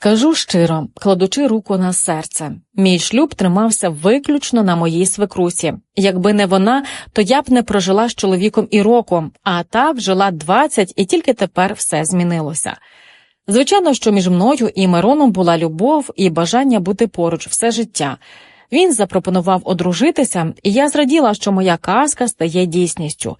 Скажу щиро, кладучи руку на серце, мій шлюб тримався виключно на моїй свекрусі. Якби не вона, то я б не прожила з чоловіком і року, а так жила 20 і тільки тепер все змінилося. Звичайно, що між мною і Мироном була любов і бажання бути поруч все життя. Він запропонував одружитися, і я зраділа, що моя казка стає дійсністю.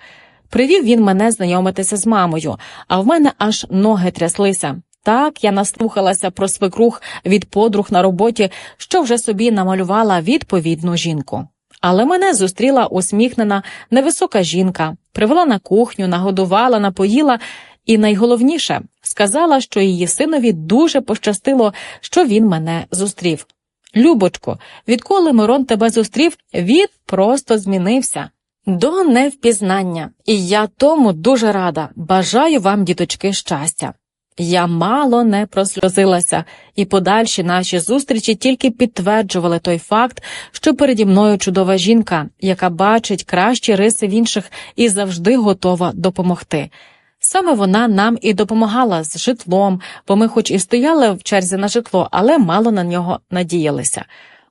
Привів він мене знайомитися з мамою, а в мене аж ноги тряслися. Так я наслухалася про свекрух від подруг на роботі, що вже собі намалювала відповідну жінку. Але мене зустріла усміхнена невисока жінка, привела на кухню, нагодувала, напоїла і найголовніше сказала, що її синові дуже пощастило, що він мене зустрів. Любочко, відколи Мирон тебе зустрів, він просто змінився. До невпізнання, і я тому дуже рада. Бажаю вам, діточки, щастя. Я мало не просльозилася, і подальші наші зустрічі тільки підтверджували той факт, що переді мною чудова жінка, яка бачить кращі риси в інших і завжди готова допомогти. Саме вона нам і допомагала з житлом, бо ми, хоч і стояли в черзі на житло, але мало на нього надіялися.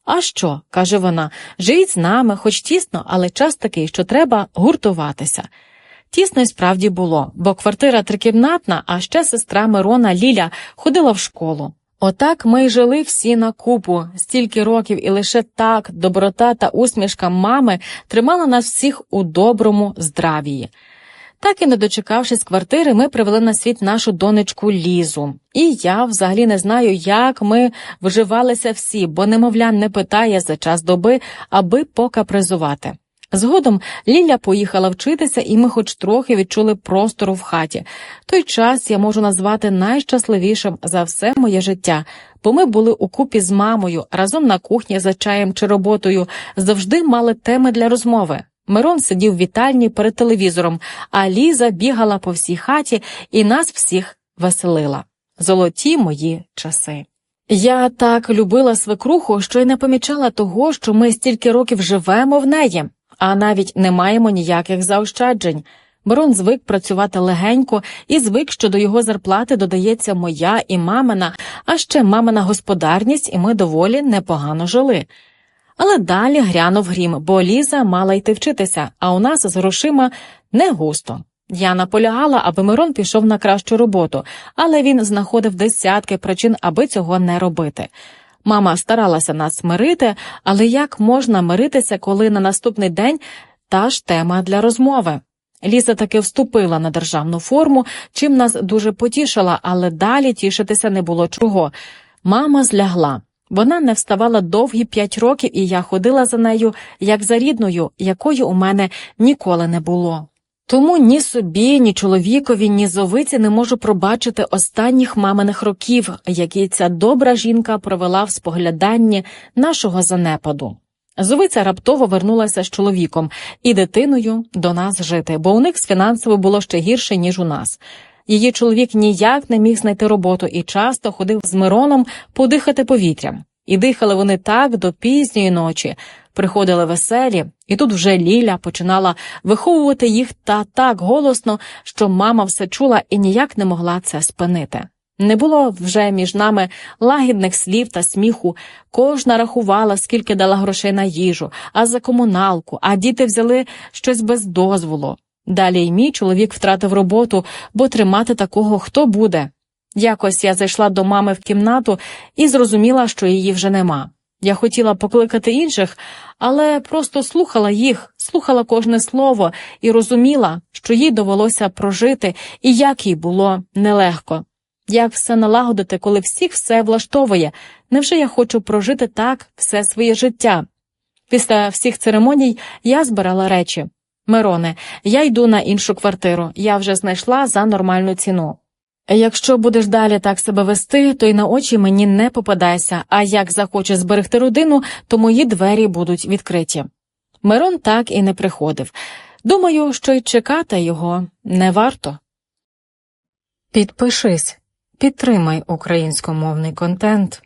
А що, каже вона, живіть з нами, хоч тісно, але час такий, що треба гуртуватися. Тісно й справді було, бо квартира трикімнатна, а ще сестра Мирона Ліля ходила в школу. Отак ми й жили всі на купу, стільки років, і лише так доброта та усмішка мами тримала нас всіх у доброму здравії. Так і не дочекавшись квартири, ми привели на світ нашу донечку Лізу. І я взагалі не знаю, як ми вживалися всі, бо немовля не питає за час доби, аби покапризувати. Згодом Ліля поїхала вчитися, і ми хоч трохи відчули простору в хаті. Той час я можу назвати найщасливішим за все моє життя, бо ми були у купі з мамою, разом на кухні за чаєм чи роботою, завжди мали теми для розмови. Мирон сидів в вітальні перед телевізором, а Ліза бігала по всій хаті і нас всіх веселила. Золоті мої часи. Я так любила свекруху, що й не помічала того, що ми стільки років живемо в неї, а навіть не маємо ніяких заощаджень. Мирон звик працювати легенько і звик, що до його зарплати додається моя і мамина, а ще мамина господарність, і ми доволі непогано жили. Але далі грянув грім, бо Ліза мала йти вчитися, а у нас з грошима не густо. Я наполягала, аби Мирон пішов на кращу роботу, але він знаходив десятки причин, аби цього не робити. Мама старалася нас смирити, але як можна миритися, коли на наступний день та ж тема для розмови? Ліза таки вступила на державну форму, чим нас дуже потішила, але далі тішитися не було чого. Мама злягла. Вона не вставала довгі п'ять років, і я ходила за нею як за рідною, якої у мене ніколи не було. Тому ні собі, ні чоловікові, ні зовиці не можу пробачити останніх маминих років, які ця добра жінка провела в спогляданні нашого занепаду. Зовиця раптово вернулася з чоловіком і дитиною до нас жити, бо у них з фінансово було ще гірше, ніж у нас. Її чоловік ніяк не міг знайти роботу і часто ходив з Мироном подихати повітрям. І дихали вони так до пізньої ночі, приходили веселі, і тут вже Ліля починала виховувати їх та так голосно, що мама все чула і ніяк не могла це спинити. Не було вже між нами лагідних слів та сміху. Кожна рахувала, скільки дала грошей на їжу, а за комуналку, а діти взяли щось без дозволу. Далі й мій чоловік втратив роботу, бо тримати такого хто буде. Якось я зайшла до мами в кімнату і зрозуміла, що її вже нема. Я хотіла покликати інших, але просто слухала їх, слухала кожне слово і розуміла, що їй довелося прожити і як їй було нелегко. Як все налагодити, коли всіх все влаштовує? Невже я хочу прожити так все своє життя? Після всіх церемоній я збирала речі. Мироне, я йду на іншу квартиру, я вже знайшла за нормальну ціну. Якщо будеш далі так себе вести, то й на очі мені не попадайся, а як захочеш зберегти родину, то мої двері будуть відкриті. Мирон так і не приходив. Думаю, що й чекати його не варто. Підпишись, підтримай українськомовний контент.